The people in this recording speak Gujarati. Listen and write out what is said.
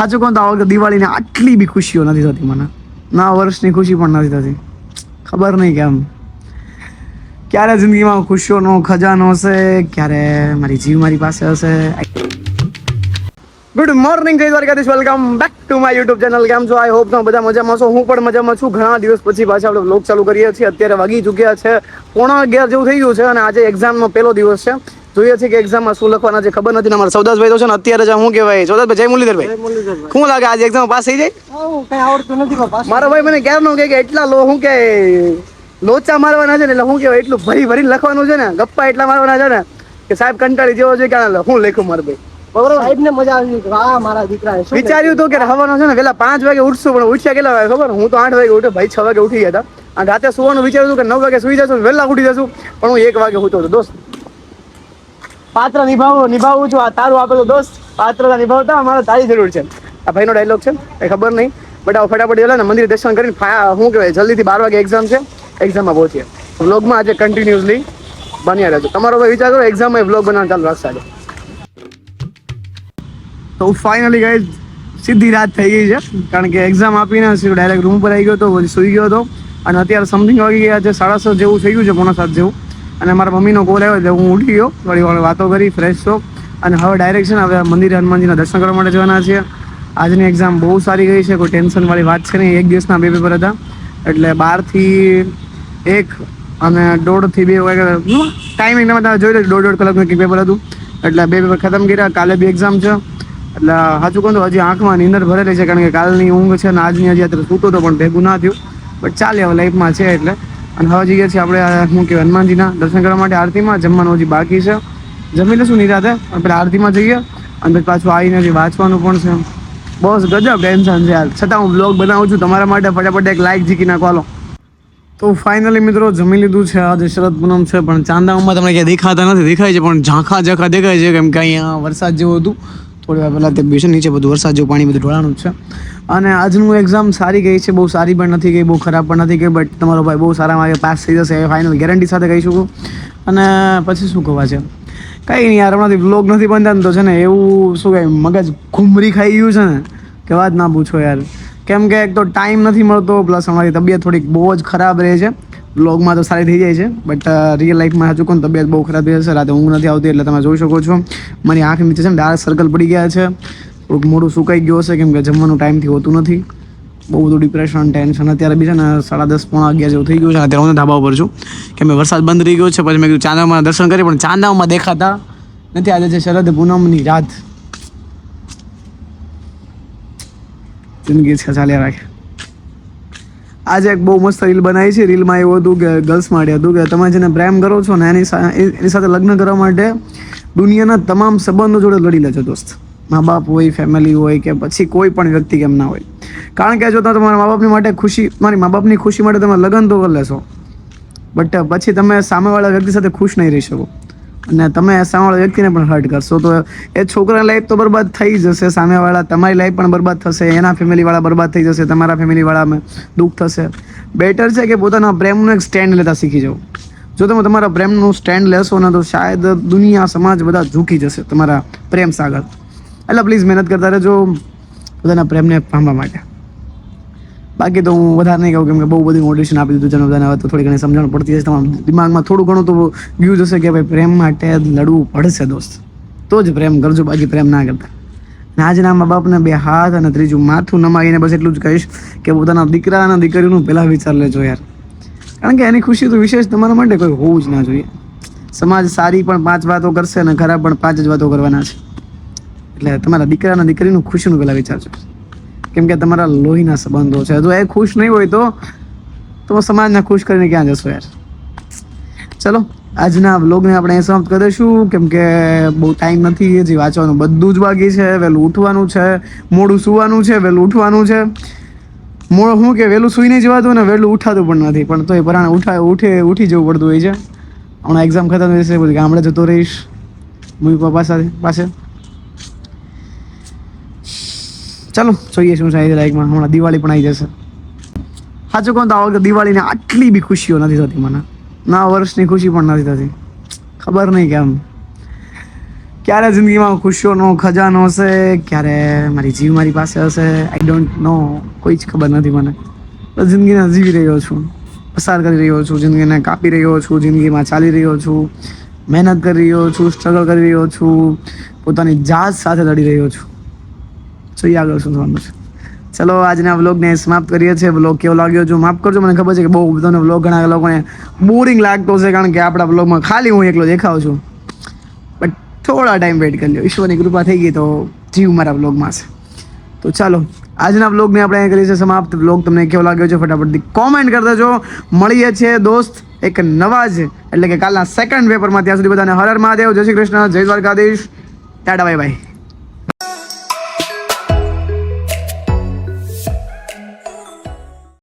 સાચું કહું તો આ વખતે દિવાળીને આટલી બી ખુશીઓ નથી થતી મને. ના વર્ષની ખુશી પણ નથી થતી. ખબર નહીં કેમ. ક્યારે જિંદગીમાં ખુશીઓનો ખજાનો હશે, ક્યારે મારી જીવ મારી પાસે હશે. ગુડ મોર્નિંગ જય Dwarkadhish. Welcome back to my YouTube channel કેમ છો? આઈ હોપ તમે બધા મજામાં છો. હું પણ મજામાં છું. ઘણા દિવસ પછી પાછા આપણે બ્લોગ ચાલુ કરીએ છીએ. અત્યારે વાગી ચૂક્યા છે પોણા અગિયાર જેવું થઈ ગયું છે અને આજે એક્ઝામનો પહેલો દિવસ છે. જોઈએ છે કે એક્ઝામમાં શું લખવાના છે ખબર નથી અમારા સૌદાસભાઈ તો છે ને અત્યારે જ શું કહેવાય સૌદાસભાઈ જય મુરલીધરભાઈ. શું લાગે આજે એક્ઝામ પાસ થઈ જાય? કઈ આવડતું નથી મારો ભાઈ મને ક્યારે નો કે એટલા લો હું કે લોચા મારવાના છે ને એટલે હું કહેવાય એટલું ભરી ભરીને લખવાનું છે ને ગપ્પા એટલા મારવાના છે ને કે સાહેબ કંટાળી જેવો છે કે હું લખું મારો ભાઈ. બરોબર સાહેબ ને મજા આવી વાહ મારા દીકરા વિચાર્યું તો કે હવાનો છે ને પેલા પાંચ વાગે ઉઠશું પણ ઉઠ્યા કેટલા વાગે ખબર? હું તો આઠ વાગે ઉઠ્યો ભાઈ છ વાગે ઉઠી ગયા હતા. અને રાતે સુવાનું વિચાર્યું હતું કે નવ વાગે સુઈ જશું વહેલા ઉઠી જશું પણ હું એક વાગે ઉઠો હતો. દોસ્ત પાત્ર નિભાવો, નિભાવું છું. આ તારું આપેલો દોસ્ત પાત્રતા નિભાવતા અમારે તારી જરૂર છે. આ ભાઈનો ડાયલોગ છે. એ ખબર નહીં. બટ આ ફટાફટ ગયેલા ને મંદિર દર્શન કરીને શું કહેવાય? જલ્દીથી બાર વાગે એક્ઝામ છે. એક્ઝામમાં પહોંચીએ. વ્લોગમાં આજે કન્ટિન્યુઅસલી બન્યા રહેજો. તમારો ભાઈ વિચાર કરો એક્ઝામમાં વ્લોગ બનાવવાનું ચાલુ રાખશે આજે. તો ફાઇનલી ગાઈઝ સીધી રાત થઈ ગઈ છે. કારણ કે એક્ઝામ આપીને ડાયરેક્ટ રૂમ પર આવી ગયો હતો સુઈ ગયો હતો. અને અત્યારે સમથિંગ વાગી ગયા છે. સાડા છ જેવું થઈ ગયું છે, પોણા સાત જેવું. અને મારા મમ્મીનો કોલ આવ્યો એટલે હું ઉઠી ગયો. થોડી વાર વાતો કરી ફ્રેશ થો અને હવે ડાયરેક્શન હવે મંદિરે હનુમાનજીના દર્શન કરવા માટે જવાના છીએ. આજની એક્ઝામ બહુ સારી ગઈ છે, કોઈ ટેન્શનવાળી વાત છે નહીં. એક દિવસના બે પેપર હતા. એટલે બારથી એક અને દોઢથી બે વાગે ટાઈમિંગ તમે તમે જોઈ લો, દોઢ દોઢ કલાકનું એક પેપર હતું. એટલે બે પેપર ખતમ કર્યા. કાલે બી એક્ઝામ છે. એટલે સાચું કહું તો હજી આંખમાં નીંદર ભરેલી છે, કારણ કે કાલની ઊંઘ છે અને આજની હજી અત્યારે સૂતો તો પણ ભેગું ના થયું. બટ ચાલે, હવે લાઈફમાં છે એટલે. અને હવે જઈએ છીએ આપણે શું કહેવાય, હનુમાનજીના દર્શન કરવા માટે આરતીમાં. જમવાનું હજી બાકી છે. જમી લઈશું નિરાતે અને પેલા આરતીમાં જઈએ અને પછી પાછું આવીને હજી વાંચવાનું પણ છે. બસ ગજબ ટેન્શન છે યાર. છતાં હું બ્લોગ બનાવું છું તમારા માટે, ફટાફટ એક લાઈક જીકી નાખો હાલો તો ફાઇનલી મિત્રો જમી લીધું છે. આજે શરદ પૂનમ છે, પણ ચાંદામાં તમને ક્યાંય દેખાતા નથી. દેખાય છે, પણ ઝાંખા ઝાંખા દેખાય છે, કેમ કે અહીંયા વરસાદ જેવું હતું. થોડી પહેલાં તે બેસે નીચે બધું વરસાદ જેવું પાણી બધું ઢોળાણું છે. અને આજનું એક્ઝામ સારી ગઈ છે, બહુ સારી પણ નથી ગઈ, બહુ ખરાબ પણ નથી ગઈ બટ તમારો ભાઈ બહુ સારા માર્કે પાસ થઈ જશે એ ફાઇનલ ગેરંટી સાથે કહી શકું. અને પછી શું કહેવા છે? કંઈ નહીં યાર, હમણાંથી વ્લોગ નથી બનતા તો છે ને એવું શું કહે મગજ ઘૂમરી ખાઈ ગયું છે ને, કે વાત ના પૂછો યાર. કેમ કે એક તો ટાઈમ નથી મળતો પ્લસ અમારી તબિયત થોડીક બહુ જ ખરાબ રહે છે. બ્લોગમાં તો સારી થઈ જાય છે બટ રિયલ લાઈફમાં હજુ કોણ તબિયત બહુ ખરાબ થઈ જશે, રાતે ઊંઘ નથી આવતી એટલે તમે જોઈ શકો છો. મારી આંખ નીચે છે ને ડાર્ક સર્કલ પડી ગયા છે. થોડુંક મોડું સુકાઈ ગયું હશે, કેમ કે જમવાનું ટાઈમથી હોતું નથી. બહુ બધું ડિપ્રેશન ટેન્શન અત્યારે બી છે ને સાડા દસ, પોણા અગિયાર જેવું થઈ ગયું છે. અત્યારે હું ધાબા ઉપર છું. કેમ કે વરસાદ બંધ રહી ગયો છે, પછી મેં કીધું ચાંદામાં દર્શન કરી, પણ ચાંદામાં દેખાતા નથી. આજે છે શરદ પૂનમની રાત. જિંદગી છે, ચાલ્યા રાખે. આજે એક બહુ મસ્ત રીલ બનાવી છે. રીલમાં એવું હતું કે ગર્લ્સ માટે હતું કે તમે જેને પ્રેમ કરો છો ને એની એની સાથે લગ્ન કરવા માટે દુનિયાના તમામ સંબંધો જોડે લડી લેજો દોસ્ત. મા બાપ હોય ફેમિલી હોય કે પછી કોઈ પણ વ્યક્તિ કેમ ના હોય. કારણ કે જો તમે તમારા મા બાપની માટે ખુશી મારી મા બાપની ખુશી માટે તમે લગ્ન તો કરી લેશો. બટ પછી તમે સામેવાળા વ્યક્તિ સાથે ખુશ નહીં રહી શકો. અને તમે સામેવાળા વ્યક્તિને પણ હર્ટ કરશો. તો એ છોકરા લાઈફ તો બરબાદ થઈ જશે, સામેવાળા, તમારી લાઈફ પણ બરબાદ થશે, એના ફેમિલીવાળા બરબાદ થઈ જશે, તમારા ફેમિલીવાળામાં દુઃખ થશે. બેટર છે કે પોતાના પ્રેમનું એક સ્ટેન્ડ લેતા શીખી જાઓ. જો તમે તમારા પ્રેમનું સ્ટેન્ડ લેશો ને તો શાયદ દુનિયા, સમાજ બધા ઝૂકી જશે તમારા પ્રેમ સાગર. એટલે પ્લીઝ મહેનત કરતા રહેજો. પોતાના પ્રેમને પામવા માટે બાકી તો હું વધારે નહીં કહું કેમ કે બહુ બધું મોટિવેશન આપી દીધું છે બધાને હવે તો થોડી ઘણી સમજણ પડતી હશે. તમારા દિમાગમાં થોડું ઘણું તો ગયું જશે કે ભાઈ પ્રેમ માટે લડવું પડશે દોસ્ત. તો જ પ્રેમ કરજો, બાકી પ્રેમ ના કરતા. આજના મા બાપને બે હાથ અને ત્રીજું માથું નમાવીને બસ એટલું જ કહીશ કે પોતાના દીકરા અને દીકરીનું પહેલાં વિચાર લેજો યાર. કારણ કે એની ખુશી તો વિશેષ તમારા માટે કોઈ હોવું જ ના જોઈએ. સમાજ સારી પણ પાંચ વાતો કરશે અને ખરાબ પણ પાંચ જ વાતો કરવાના છે. એટલે તમારા દીકરા અને દીકરીનું ખુશીનું પહેલાં વિચારજો. કેમ કે તમારા લોહીના સંબંધો છે. જો એ ખુશ નહીં હોય તો તમે સમાજને ખુશ કરીને ક્યાં જશો યાર? ચલો, આજના વ્લોગને આપણે અહીં સમાપ્ત કરી દઈશું. કેમ કે બહુ ટાઈમ નથી, હજી વાંચવાનું બધું જ બાકી છે. વહેલું ઉઠવાનું છે, મોડું સુવાનું છે, વહેલું ઉઠવાનું છે. મોડું શું કે વહેલું સૂઈ નહીં જવાતું ને વહેલું ઉઠાતું પણ નથી. પણ તોય પરાણે ઉઠા, ઉઠે, ઉઠી જવું પડતું હોય છે. હમણાં એક્ઝામ ખતમ થશે પછી ગામડે જતો રહીશ. મમ્મી પપ્પા સાથે, પાસે. ચાલો, જોઈએ શું સાહેબ લાઈકમાં હમણાં દિવાળી પણ આવી જશે. સાચું કહું તો આ વખતે દિવાળીને આટલી બી ખુશીઓ નથી થતી મને. ના વર્ષની ખુશી પણ નથી થતી. ખબર નહીં કેમ. ક્યારે જિંદગીમાં ખુશીઓનો ખજાનો હશે, ક્યારે મારી જીવ મારી પાસે હશે આઈ ડોન્ટ નો કોઈ જ ખબર નથી મને. જિંદગીને જીવી રહ્યો છું. પસાર કરી રહ્યો છું, જિંદગીને કાપી રહ્યો છું, જિંદગીમાં ચાલી રહ્યો છું. મહેનત કરી રહ્યો છું સ્ટ્રગલ કરી રહ્યો છું. પોતાની જાત સાથે લડી રહ્યો છું. જોઈએ આગળ શું થવાનું છે ચલો, આજના વ્લોગને સમાપ્ત કરીએ છીએ. વ્લોગ કેવો લાગ્યો જો માફ કરજો, મને ખબર છે કે બહુ બધાનો વ્લોગ ઘણા લોકોને બોરિંગ લાગતો છે, કારણ કે આપણા વ્લોગમાં ખાલી હું એકલો દેખાઉં છું. બટ થોડા ટાઈમ વેઇટ કરી લ્યો. ઈશ્વરની કૃપા થઈ ગઈ તો જીવ મારા વ્લોગમાં છે. તો ચાલો, આજના વ્લોગને આપણે અહીં કરીએ છીએ સમાપ્ત. વ્લોગ તમને કેવો લાગ્યો છે ફટાફટથી કોમેન્ટ કરી દેજો. મળીએ છીએ, દોસ્ત, એક નવા જ, એટલે કે કાલના સેકન્ડ પેપરમાં ત્યાં સુધી બધાને હરર હર મહાદેવ. જય શ્રી કૃષ્ણ, જય દ્વારકાધીશ. Tata bye bye